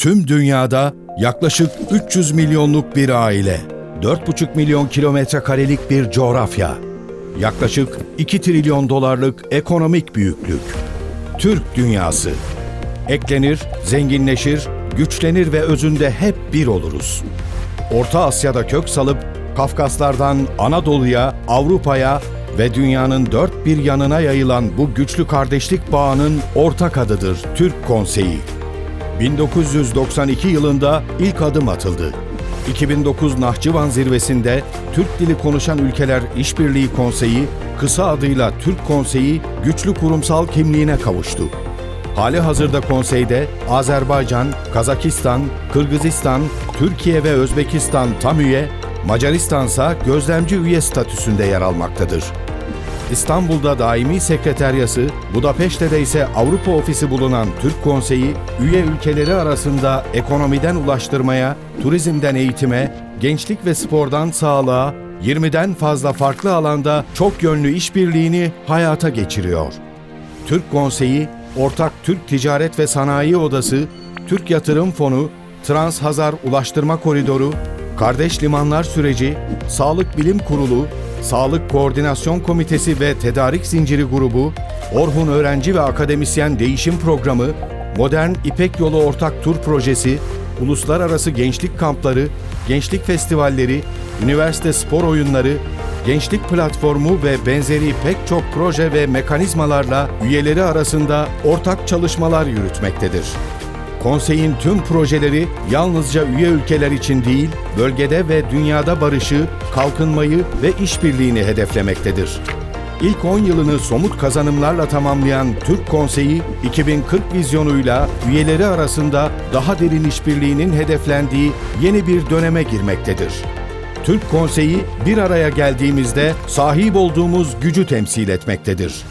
Tüm dünyada yaklaşık 300 milyonluk bir aile, 4,5 milyon kilometre karelik bir coğrafya, yaklaşık 2 trilyon dolarlık ekonomik büyüklük. Türk dünyası. Eklenir, zenginleşir, güçlenir ve özünde hep bir oluruz. Orta Asya'da kök salıp Kafkaslardan Anadolu'ya, Avrupa'ya ve dünyanın dört bir yanına yayılan bu güçlü kardeşlik bağının ortak adıdır Türk Konseyi. 1992 yılında ilk adım atıldı. 2009 Nahçıvan zirvesinde Türk dili konuşan ülkeler İşbirliği Konseyi, kısa adıyla Türk Konseyi, güçlü kurumsal kimliğine kavuştu. Hali hazırda konseyde Azerbaycan, Kazakistan, Kırgızistan, Türkiye ve Özbekistan tam üye, Macaristan ise gözlemci üye statüsünde yer almaktadır. İstanbul'da daimi sekreteryası, Budapeşte'de ise Avrupa ofisi bulunan Türk Konseyi, üye ülkeleri arasında ekonomiden ulaştırmaya, turizmden eğitime, gençlik ve spordan sağlığa, 20'den fazla farklı alanda çok yönlü işbirliğini hayata geçiriyor. Türk Konseyi, Ortak Türk Ticaret ve Sanayi Odası, Türk Yatırım Fonu, Trans Hazar Ulaştırma Koridoru, Kardeş Limanlar Süreci, Sağlık Bilim Kurulu, Sağlık Koordinasyon Komitesi ve Tedarik Zinciri Grubu, Orhun Öğrenci ve Akademisyen Değişim Programı, Modern İpek Yolu Ortak Tur Projesi, Uluslararası Gençlik Kampları, Gençlik Festivalleri, Üniversite Spor Oyunları, Gençlik Platformu ve benzeri pek çok proje ve mekanizmalarla üyeleri arasında ortak çalışmalar yürütmektedir. Konseyin tüm projeleri yalnızca üye ülkeler için değil, bölgede ve dünyada barışı, kalkınmayı ve işbirliğini hedeflemektedir. İlk 10 yılını somut kazanımlarla tamamlayan Türk Konseyi, 2040 vizyonuyla üyeleri arasında daha derin işbirliğinin hedeflendiği yeni bir döneme girmektedir. Türk Konseyi bir araya geldiğimizde sahip olduğumuz gücü temsil etmektedir.